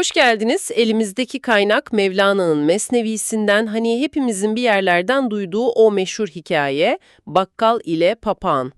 Hoş geldiniz. Elimizdeki kaynak Mevlana'nın Mesnevisinden hani hepimizin bir yerlerden duyduğu o meşhur hikaye Bakkal ile Papağan.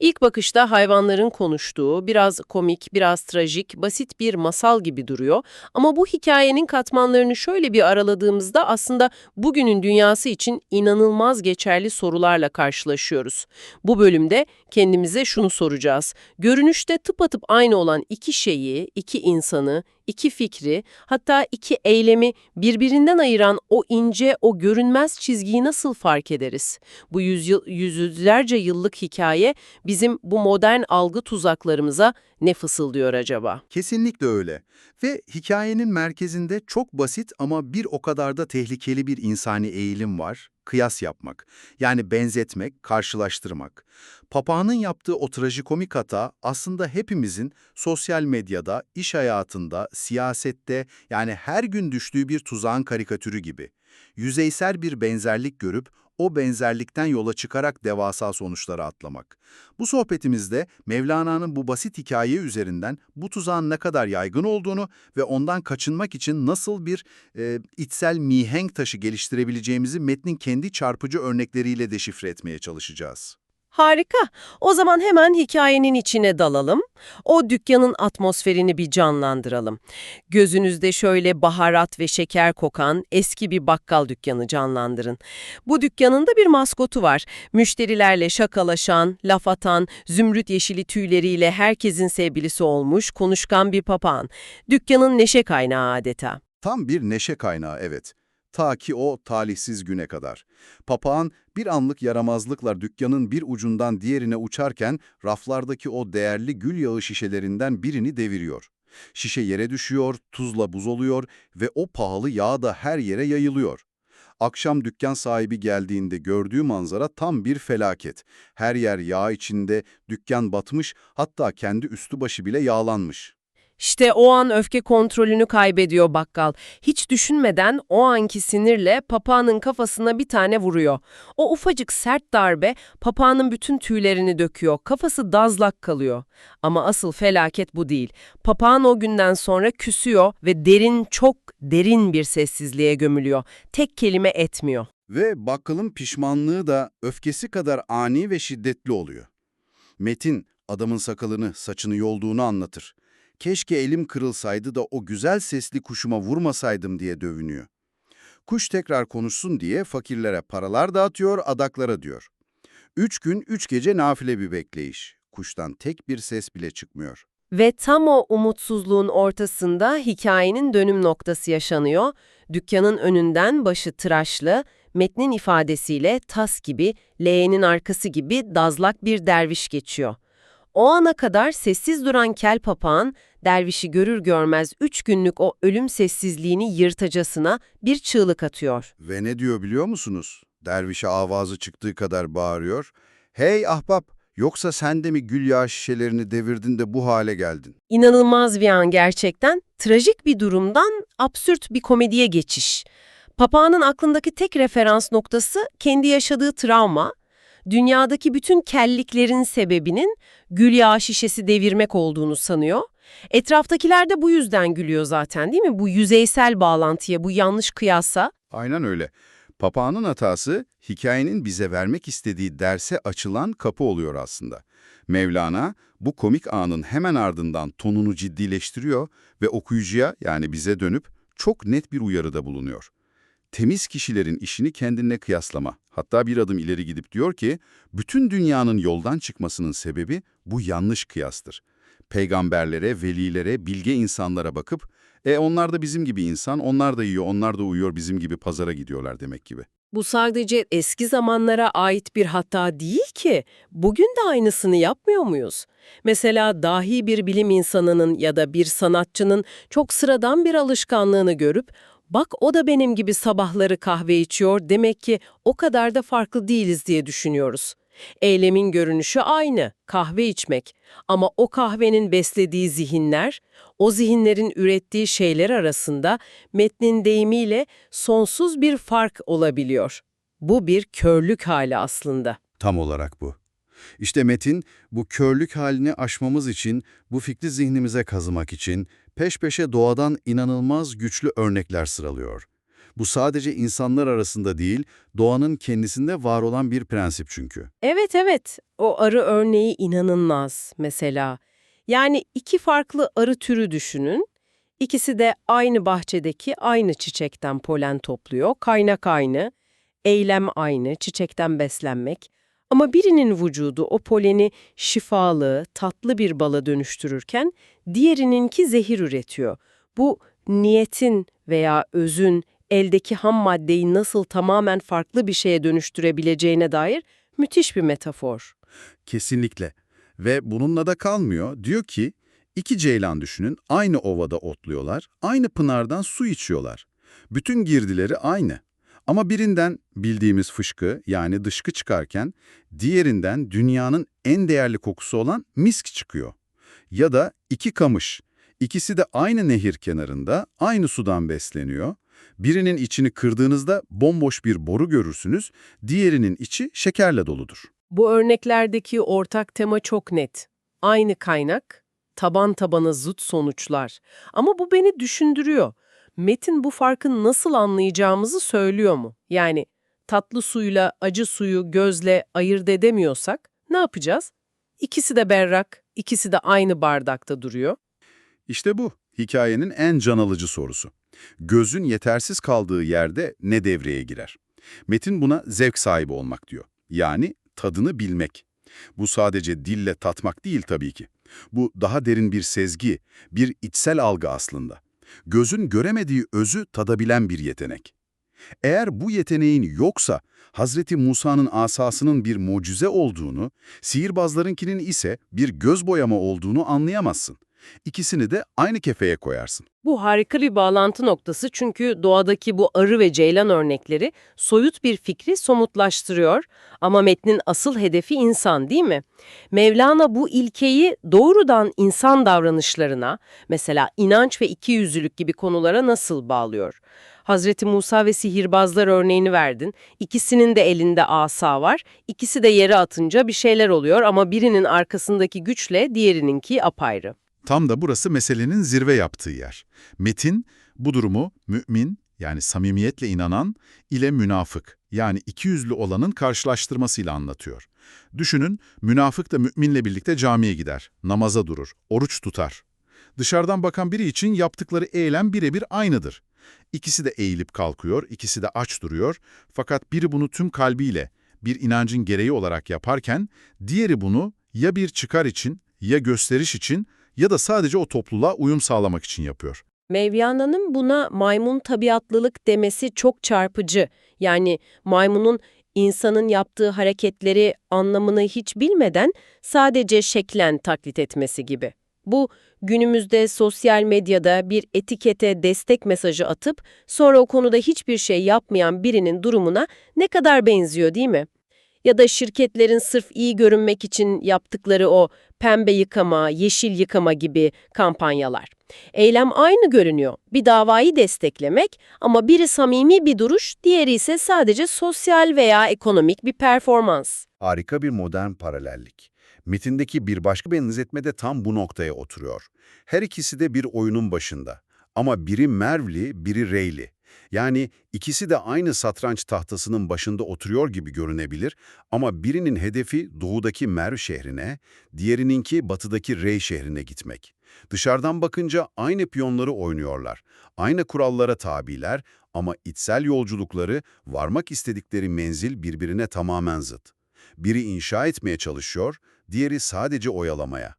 İlk bakışta hayvanların konuştuğu, biraz komik, biraz trajik, basit bir masal gibi duruyor. Ama bu hikayenin katmanlarını şöyle bir araladığımızda aslında bugünün dünyası için inanılmaz geçerli sorularla karşılaşıyoruz. Bu bölümde kendimize şunu soracağız. Görünüşte tıpatıp aynı olan iki şeyi, iki insanı, iki fikri, hatta iki eylemi birbirinden ayıran o ince, o görünmez çizgiyi nasıl fark ederiz? Bu yüzyıl, yüzlerce yıllık hikaye bizim bu modern algı tuzaklarımıza ne fısıldıyor acaba? Kesinlikle öyle. Ve hikayenin merkezinde çok basit ama bir o kadar da tehlikeli bir insani eğilim var. Kıyas yapmak. Yani benzetmek, karşılaştırmak. Papağanın yaptığı o trajikomik hata aslında hepimizin sosyal medyada, iş hayatında, siyasette yani her gün düştüğü bir tuzağın karikatürü gibi. Yüzeysel bir benzerlik görüp o benzerlikten yola çıkarak devasa sonuçlara atlamak. Bu sohbetimizde Mevlana'nın bu basit hikaye üzerinden bu tuzağın ne kadar yaygın olduğunu ve ondan kaçınmak için nasıl bir e, içsel mihenk taşı geliştirebileceğimizi metnin kendi çarpıcı örnekleriyle deşifre etmeye çalışacağız. Harika. O zaman hemen hikayenin içine dalalım. O dükkanın atmosferini bir canlandıralım. Gözünüzde şöyle baharat ve şeker kokan eski bir bakkal dükkanı canlandırın. Bu dükkanın da bir maskotu var. Müşterilerle şakalaşan, laf atan, zümrüt yeşili tüyleriyle herkesin sevgilisi olmuş konuşkan bir papağan. Dükkanın neşe kaynağı adeta. Tam bir neşe kaynağı evet. Ta ki o talihsiz güne kadar. Papağan bir anlık yaramazlıkla dükkanın bir ucundan diğerine uçarken raflardaki o değerli gül yağı şişelerinden birini deviriyor. Şişe yere düşüyor, tuzla buz oluyor ve o pahalı yağ da her yere yayılıyor. Akşam dükkan sahibi geldiğinde gördüğü manzara tam bir felaket. Her yer yağ içinde, dükkan batmış, hatta kendi üstü başı bile yağlanmış. İşte o an öfke kontrolünü kaybediyor bakkal. Hiç düşünmeden o anki sinirle papağanın kafasına bir tane vuruyor. O ufacık sert darbe papağanın bütün tüylerini döküyor. Kafası dazlak kalıyor. Ama asıl felaket bu değil. Papağan o günden sonra küsüyor ve derin çok derin bir sessizliğe gömülüyor. Tek kelime etmiyor. Ve bakkalın pişmanlığı da öfkesi kadar ani ve şiddetli oluyor. Metin, adamın sakalını, saçını yolduğunu anlatır. Keşke elim kırılsaydı da o güzel sesli kuşuma vurmasaydım diye dövünüyor. Kuş tekrar konuşsun diye fakirlere paralar dağıtıyor, adaklara diyor. Üç gün, üç gece nafile bir bekleyiş. Kuştan tek bir ses bile çıkmıyor. Ve tam o umutsuzluğun ortasında hikayenin dönüm noktası yaşanıyor. Dükkanın önünden başı tıraşlı, metnin ifadesiyle tas gibi, leğenin arkası gibi dazlak bir derviş geçiyor. O ana kadar sessiz duran kel papağan, dervişi görür görmez üç günlük o ölüm sessizliğini yırtacasına bir çığlık atıyor. Ve ne diyor biliyor musunuz? Dervişe avazı çıktığı kadar bağırıyor. Hey ahbap, yoksa sen de mi gül yağı şişelerini devirdin de bu hale geldin? İnanılmaz bir an gerçekten, trajik bir durumdan absürt bir komediye geçiş. Papağanın aklındaki tek referans noktası kendi yaşadığı travma, dünyadaki bütün kelliklerin sebebinin gül yağı şişesi devirmek olduğunu sanıyor. Etraftakiler de bu yüzden gülüyor zaten değil mi? Bu yüzeysel bağlantıya, bu yanlış kıyasa. Aynen öyle. Papağanın hatası, hikayenin bize vermek istediği derse açılan kapı oluyor aslında. Mevlana, bu komik anın hemen ardından tonunu ciddileştiriyor ve okuyucuya yani bize dönüp çok net bir uyarıda bulunuyor. Temiz kişilerin işini kendine kıyaslama. Hatta bir adım ileri gidip diyor ki, bütün dünyanın yoldan çıkmasının sebebi bu yanlış kıyastır. Peygamberlere, velilere, bilge insanlara bakıp, e onlar da bizim gibi insan, onlar da yiyor, onlar da uyuyor, bizim gibi pazara gidiyorlar demek gibi. Bu sadece eski zamanlara ait bir hata değil ki. Bugün de aynısını yapmıyor muyuz? Mesela dahi bir bilim insanının ya da bir sanatçının çok sıradan bir alışkanlığını görüp bak o da benim gibi sabahları kahve içiyor demek ki o kadar da farklı değiliz diye düşünüyoruz. Eylemin görünüşü aynı, kahve içmek. Ama o kahvenin beslediği zihinler, o zihinlerin ürettiği şeyler arasında metnin deyimiyle sonsuz bir fark olabiliyor. Bu bir körlük hali aslında. Tam olarak bu. İşte Metin, bu körlük halini aşmamız için, bu fikri zihnimize kazımak için peş peşe doğadan inanılmaz güçlü örnekler sıralıyor. Bu sadece insanlar arasında değil, doğanın kendisinde var olan bir prensip çünkü. Evet evet, o arı örneği inanılmaz mesela. Yani iki farklı arı türü düşünün. İkisi de aynı bahçedeki aynı çiçekten polen topluyor, kaynak aynı, eylem aynı, çiçekten beslenmek. Ama birinin vücudu o poleni şifalı, tatlı bir bala dönüştürürken diğerininki zehir üretiyor. Bu niyetin veya özün eldeki ham maddeyi nasıl tamamen farklı bir şeye dönüştürebileceğine dair müthiş bir metafor. Kesinlikle. Ve bununla da kalmıyor. Diyor ki, iki ceylan düşünün, aynı ovada otluyorlar, aynı pınardan su içiyorlar. Bütün girdileri aynı. Ama birinden bildiğimiz fışkı yani dışkı çıkarken, diğerinden dünyanın en değerli kokusu olan misk çıkıyor. Ya da iki kamış. İkisi de aynı nehir kenarında, aynı sudan besleniyor. Birinin içini kırdığınızda bomboş bir boru görürsünüz, diğerinin içi şekerle doludur. Bu örneklerdeki ortak tema çok net. Aynı kaynak, taban tabana zıt sonuçlar. Ama bu beni düşündürüyor. Metin bu farkı nasıl anlayacağımızı söylüyor mu? Yani tatlı suyla acı suyu gözle ayırt edemiyorsak ne yapacağız? İkisi de berrak, ikisi de aynı bardakta duruyor. İşte bu, hikayenin en can alıcı sorusu. Gözün yetersiz kaldığı yerde ne devreye girer? Metin buna zevk sahibi olmak diyor. Yani tadını bilmek. Bu sadece dille tatmak değil tabii ki. Bu daha derin bir sezgi, bir içsel algı aslında. Gözün göremediği özü tadabilen bir yetenek. Eğer bu yeteneğin yoksa, Hazreti Musa'nın asasının bir mucize olduğunu, sihirbazlarınkinin ise bir göz boyama olduğunu anlayamazsın. İkisini de aynı kefeye koyarsın. Bu harika bir bağlantı noktası çünkü doğadaki bu arı ve ceylan örnekleri soyut bir fikri somutlaştırıyor ama metnin asıl hedefi insan değil mi? Mevlana bu ilkeyi doğrudan insan davranışlarına, mesela inanç ve ikiyüzlülük gibi konulara nasıl bağlıyor? Hazreti Musa ve sihirbazlar örneğini verdin. İkisinin de elinde asa var. İkisi de yere atınca bir şeyler oluyor ama birinin arkasındaki güçle diğerininki apayrı. Tam da burası meselenin zirve yaptığı yer. Metin bu durumu mümin yani samimiyetle inanan ile münafık yani ikiyüzlü olanın karşılaştırmasıyla anlatıyor. Düşünün münafık da müminle birlikte camiye gider, namaza durur, oruç tutar. Dışarıdan bakan biri için yaptıkları eylem birebir aynıdır. İkisi de eğilip kalkıyor, ikisi de aç duruyor fakat biri bunu tüm kalbiyle bir inancın gereği olarak yaparken diğeri bunu ya bir çıkar için ya gösteriş için ya da sadece o topluluğa uyum sağlamak için yapıyor. Mevlana'nın buna maymun tabiatlılık demesi çok çarpıcı. Yani maymunun insanın yaptığı hareketleri anlamını hiç bilmeden sadece şeklen taklit etmesi gibi. Bu günümüzde sosyal medyada bir etikete destek mesajı atıp sonra o konuda hiçbir şey yapmayan birinin durumuna ne kadar benziyor değil mi? Ya da şirketlerin sırf iyi görünmek için yaptıkları o pembe yıkama, yeşil yıkama gibi kampanyalar. Eylem aynı görünüyor. Bir davayı desteklemek ama biri samimi bir duruş, diğeri ise sadece sosyal veya ekonomik bir performans. Harika bir modern paralellik. Metindeki bir başka benzetme de tam bu noktaya oturuyor. Her ikisi de bir oyunun başında. Ama biri Mervli, biri Reyli. Yani ikisi de aynı satranç tahtasının başında oturuyor gibi görünebilir ama birinin hedefi doğudaki Merv şehrine, diğerininki batıdaki Rey şehrine gitmek. Dışarıdan bakınca aynı piyonları oynuyorlar, aynı kurallara tabiler ama içsel yolculukları, varmak istedikleri menzil birbirine tamamen zıt. Biri inşa etmeye çalışıyor, diğeri sadece oyalamaya.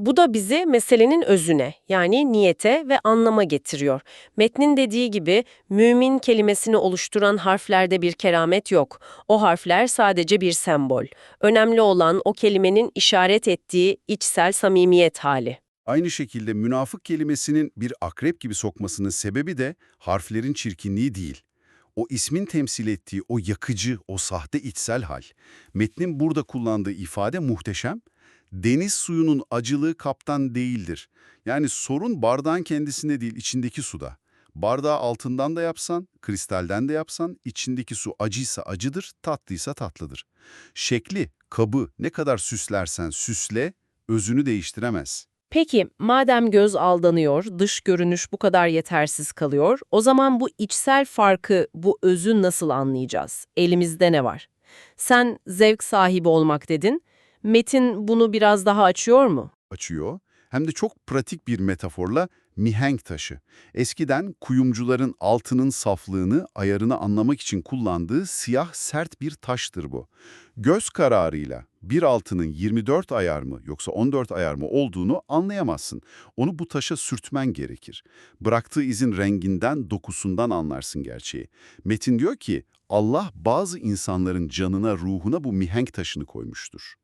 Bu da bizi meselenin özüne yani niyete ve anlama getiriyor. Metnin dediği gibi mümin kelimesini oluşturan harflerde bir keramet yok. O harfler sadece bir sembol. Önemli olan o kelimenin işaret ettiği içsel samimiyet hali. Aynı şekilde münafık kelimesinin bir akrep gibi sokmasının sebebi de harflerin çirkinliği değil. O ismin temsil ettiği o yakıcı, o sahte içsel hal. Metnin burada kullandığı ifade muhteşem. Deniz suyunun acılığı kaptan değildir. Yani sorun bardağın kendisinde değil, içindeki suda. Bardağı altından da yapsan, kristalden de yapsan, içindeki su acıysa acıdır, tatlıysa tatlıdır. Şekli, Kabı ne kadar süslersen süsle, özünü değiştiremez. Peki madem göz aldanıyor, dış görünüş bu kadar yetersiz kalıyor, o zaman bu içsel farkı, bu özü nasıl anlayacağız? Elimizde ne var? Sen zevk sahibi olmak dedin. Metin bunu biraz daha açıyor mu? açıyor. Hem de çok pratik bir metaforla mihenk taşı. Eskiden kuyumcuların altının saflığını, ayarını anlamak için kullandığı siyah sert bir taştır bu. Göz kararıyla bir altının 24 ayar mı yoksa 14 ayar mı olduğunu anlayamazsın. Onu bu taşa sürtmen gerekir. Bıraktığı izin renginden, dokusundan anlarsın gerçeği. Metin diyor ki Allah bazı insanların canına, ruhuna bu mihenk taşını koymuştur.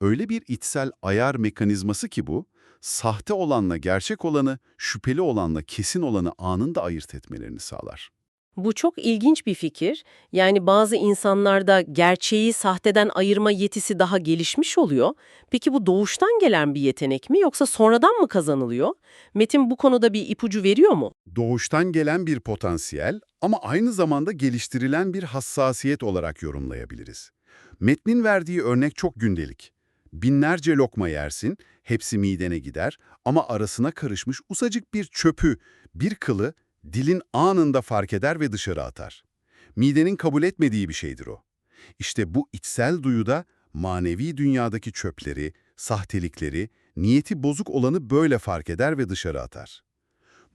Öyle bir içsel ayar mekanizması ki bu, sahte olanla gerçek olanı, şüpheli olanla kesin olanı anında ayırt etmelerini sağlar. Bu çok ilginç bir fikir. Yani bazı insanlarda gerçeği sahteden ayırma yetisi daha gelişmiş oluyor. Peki bu doğuştan gelen bir yetenek mi yoksa sonradan mı kazanılıyor? Metin bu konuda bir ipucu veriyor mu? Doğuştan gelen bir potansiyel ama aynı zamanda geliştirilen bir hassasiyet olarak yorumlayabiliriz. Metnin verdiği örnek çok gündelik. Binlerce lokma yersin, hepsi midene gider ama arasına karışmış usacık bir çöpü, bir kılı dilin anında fark eder ve dışarı atar. Midenin kabul etmediği bir şeydir o. İşte bu içsel duyuda manevi dünyadaki çöpleri, sahtelikleri, niyeti bozuk olanı böyle fark eder ve dışarı atar.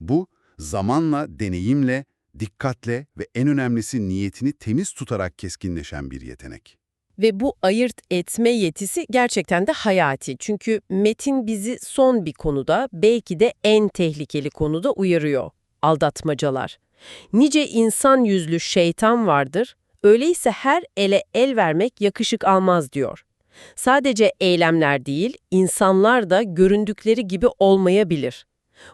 Bu, zamanla, deneyimle, dikkatle ve en önemlisi niyetini temiz tutarak keskinleşen bir yetenek. Ve bu ayırt etme yetisi gerçekten de hayati. Çünkü Metin bizi son bir konuda, belki de en tehlikeli konuda uyarıyor. Aldatmacalar. Nice insan yüzlü şeytan vardır, öyleyse her ele el vermek yakışık almaz diyor. Sadece eylemler değil, insanlar da göründükleri gibi olmayabilir.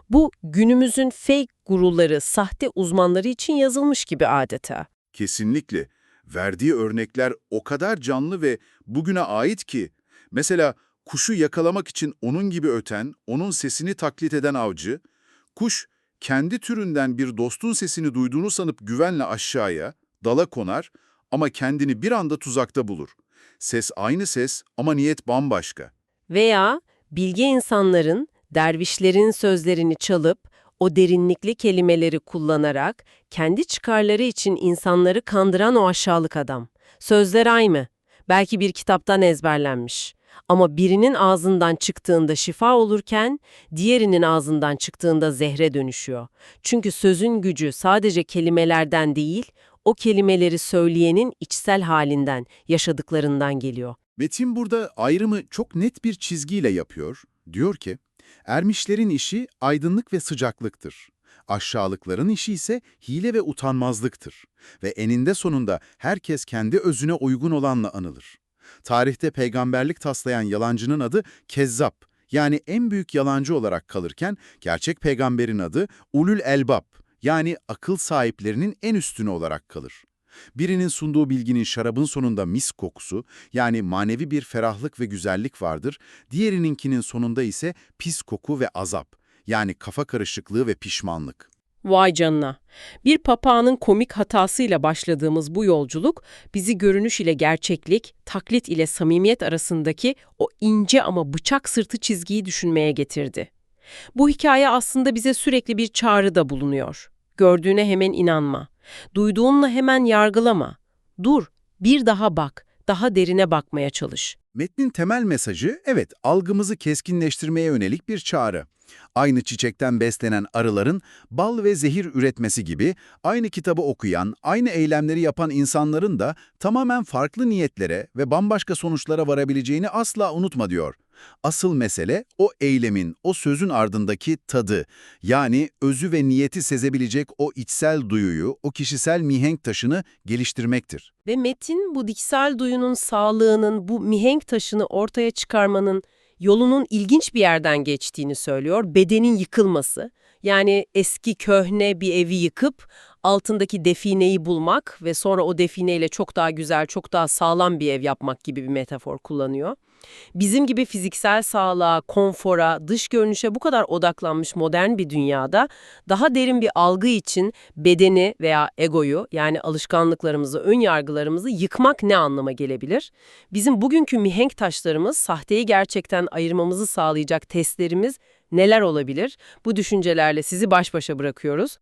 Bu günümüzün fake guruları, sahte uzmanları için yazılmış gibi adeta. Kesinlikle. Verdiği örnekler o kadar canlı ve bugüne ait ki, mesela kuşu yakalamak için onun gibi öten, onun sesini taklit eden avcı, kuş kendi türünden bir dostun sesini duyduğunu sanıp güvenle aşağıya, dala konar ama kendini bir anda tuzakta bulur. Ses aynı ses ama niyet bambaşka. Veya bilge insanların, dervişlerin sözlerini çalıp, o derinlikli kelimeleri kullanarak kendi çıkarları için insanları kandıran o aşağılık adam. Sözler aynı. Belki bir kitaptan ezberlenmiş. Ama birinin ağzından çıktığında şifa olurken, diğerinin ağzından çıktığında zehre dönüşüyor. Çünkü sözün gücü sadece kelimelerden değil, o kelimeleri söyleyenin içsel halinden, yaşadıklarından geliyor. Metin burada ayrımı çok net bir çizgiyle yapıyor. Diyor ki, ermişlerin işi aydınlık ve sıcaklıktır. Aşağılıkların işi ise hile ve utanmazlıktır. Ve eninde sonunda herkes kendi özüne uygun olanla anılır. Tarihte peygamberlik taslayan yalancının adı Kezzap, yani en büyük yalancı olarak kalırken gerçek peygamberin adı Ulul Elbab, yani akıl sahiplerinin en üstünü olarak kalır. Birinin sunduğu bilginin şarabın sonunda mis kokusu, yani manevi bir ferahlık ve güzellik vardır, diğerininkinin sonunda ise pis koku ve azap, yani kafa karışıklığı ve pişmanlık. Vay canına. Bir papağanın komik hatasıyla başladığımız bu yolculuk bizi görünüş ile gerçeklik, taklit ile samimiyet arasındaki o ince ama bıçak sırtı çizgiyi düşünmeye getirdi. Bu hikaye aslında bize sürekli bir çağrıda bulunuyor. Gördüğüne hemen inanma. Duyduğunla hemen yargılama. Dur, bir daha bak, daha derine bakmaya çalış. Metnin temel mesajı, evet, algımızı keskinleştirmeye yönelik bir çağrı. Aynı çiçekten beslenen arıların bal ve zehir üretmesi gibi aynı kitabı okuyan, aynı eylemleri yapan insanların da tamamen farklı niyetlere ve bambaşka sonuçlara varabileceğini asla unutma diyor. Asıl mesele o eylemin, o sözün ardındaki tadı, yani özü ve niyeti sezebilecek o içsel duyuyu, o kişisel mihenk taşını geliştirmektir. Ve Metin bu diksel duyunun sağlığının, bu mihenk taşını ortaya çıkarmanın yolunun ilginç bir yerden geçtiğini söylüyor. Bedenin yıkılması. Yani eski köhne bir evi yıkıp altındaki defineyi bulmak ve sonra o defineyle çok daha güzel, çok daha sağlam bir ev yapmak gibi bir metafor kullanıyor. Bizim gibi fiziksel sağlığa, konfora, dış görünüşe bu kadar odaklanmış modern bir dünyada daha derin bir algı için bedeni veya egoyu yani alışkanlıklarımızı, ön yargılarımızı yıkmak ne anlama gelebilir? Bizim bugünkü mihenk taşlarımız, sahteyi gerçekten ayırmamızı sağlayacak testlerimiz neler olabilir? Bu düşüncelerle sizi baş başa bırakıyoruz.